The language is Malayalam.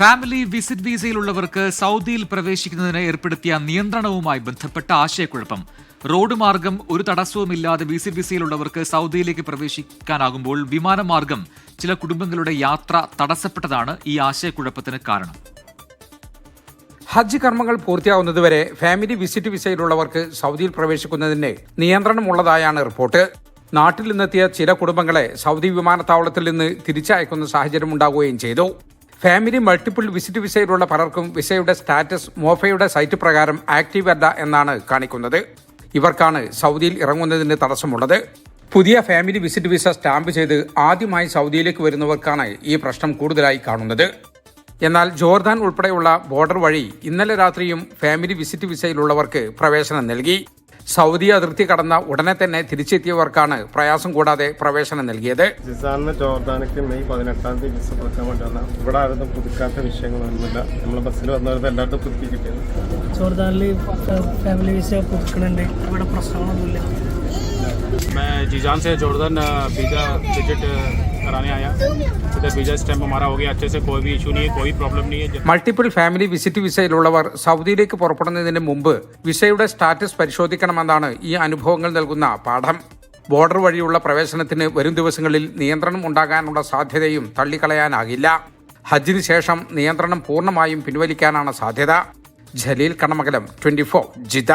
ഫാമിലി വിസിറ്റ് വിസയിലുള്ളവർക്ക് സൗദിയിൽ പ്രവേശിക്കുന്നതിന് ഏർപ്പെടുത്തിയ നിയന്ത്രണവുമായി ബന്ധപ്പെട്ട ആശയക്കുഴപ്പം. റോഡ് മാർഗം ഒരു തടസ്സവുമില്ലാതെ വിസിറ്റ് വിസയിലുള്ളവർക്ക് സൗദിയിലേക്ക് പ്രവേശിക്കാനാകുമ്പോൾ വിമാനമാർഗം ചില കുടുംബങ്ങളുടെ യാത്ര തടസ്സപ്പെട്ടതാണ് ഈ ആശയക്കുഴപ്പത്തിന് കാരണം. ഹജ്ജ് കർമ്മങ്ങൾ പൂർത്തിയാവുന്നതുവരെ ഫാമിലി വിസിറ്റ് വിസയിലുള്ളവർക്ക് സൗദിയിൽ പ്രവേശിക്കുന്നതിന് നിയന്ത്രണമുള്ളതായാണ് റിപ്പോർട്ട്. നാട്ടിൽ നിന്നെത്തിയ ചില കുടുംബങ്ങളെ സൗദി വിമാനത്താവളത്തിൽ നിന്ന് തിരിച്ചയക്കുന്ന സാഹചര്യം ഉണ്ടാകുകയും ചെയ്തു. ഫാമിലി മൾട്ടിപ്പിൾ വിസിറ്റ് വിസയിലുള്ള പലർക്കും വിസയുടെ സ്റ്റാറ്റസ് മോഫയുടെ സൈറ്റ് പ്രകാരം ആക്റ്റീവ് അല്ല എന്നാണ് കാണിക്കുന്നത്. ഇവർക്കാണ് സൗദിയിൽ ഇറങ്ങുന്നതിന് തടസ്സമുള്ളത്. പുതിയ ഫാമിലി വിസിറ്റ് വിസ സ്റ്റാമ്പ് ചെയ്ത് ആദ്യമായി സൗദിയിലേക്ക് വരുന്നവർക്കാണ് ഈ പ്രശ്നം കൂടുതലായി കാണുന്നത്. എന്നാൽ ജോർദാൻ ഉൾപ്പെടെയുള്ള ബോർഡർ വഴി ഇന്നലെ രാത്രിയും ഫാമിലി വിസിറ്റ് വിസയിലുള്ളവർക്ക് പ്രവേശനം നൽകി. സൗദി അതിർത്തി കടന്ന ഉടനെ തന്നെ തിരിച്ചെത്തിയവർക്കാണ് പ്രയാസം കൂടാതെ പ്രവേശനം നൽകിയത് ജിസാറിന് ജോർദാനക്ക് മെയ് പതിനെട്ടാം തീയതി വിസ പുതുക്കാൻ വേണ്ടി വന്ന ഇവിടെ ആരും പുതുക്കാത്ത വിഷയങ്ങളൊന്നുമില്ല നമ്മൾ ബസ്സിൽ വന്നവർക്ക് എല്ലായിടത്തും പുതുക്കി കിട്ടിയത് ജോർദാനിൽ ഫാമിലി വിസ പുതുക്കണുണ്ട് ഇവിടെ പ്രശ്നങ്ങളൊന്നുമില്ല मैं जीजान से जॉर्डन वीज़ा विजिट कराने आया इधर वीज़ा स्टैम्प हमारा हो गया अच्छे से कोई भी इशू नहीं है कोई प्रॉब्लम नहीं है മൾട്ടിപ്പിൾ ഫാമിലി വിസിറ്റ് വിസയിലുള്ളവർ സൗദിയിലേക്ക് പുറപ്പെടുന്നതിന് മുമ്പ് വിസയുടെ സ്റ്റാറ്റസ് പരിശോധിക്കണമെന്നാണ് ഈ അനുഭവങ്ങൾ നൽകുന്ന പാഠം ബോർഡർ വഴിയുള്ള പ്രവേശനത്തിന് വരും ദിവസങ്ങളിൽ നിയന്ത്രണം ഉണ്ടാകാനുള്ള സാധ്യതയും തള്ളിക്കളയാനാകില്ല ഹജ്ജിന് ശേഷം നിയന്ത്രണം പൂർണ്ണമായും പിൻവലിക്കാനാണ് സാധ്യത ജലീൽ കണമകലം ട്വന്റി ഫോർ ജിത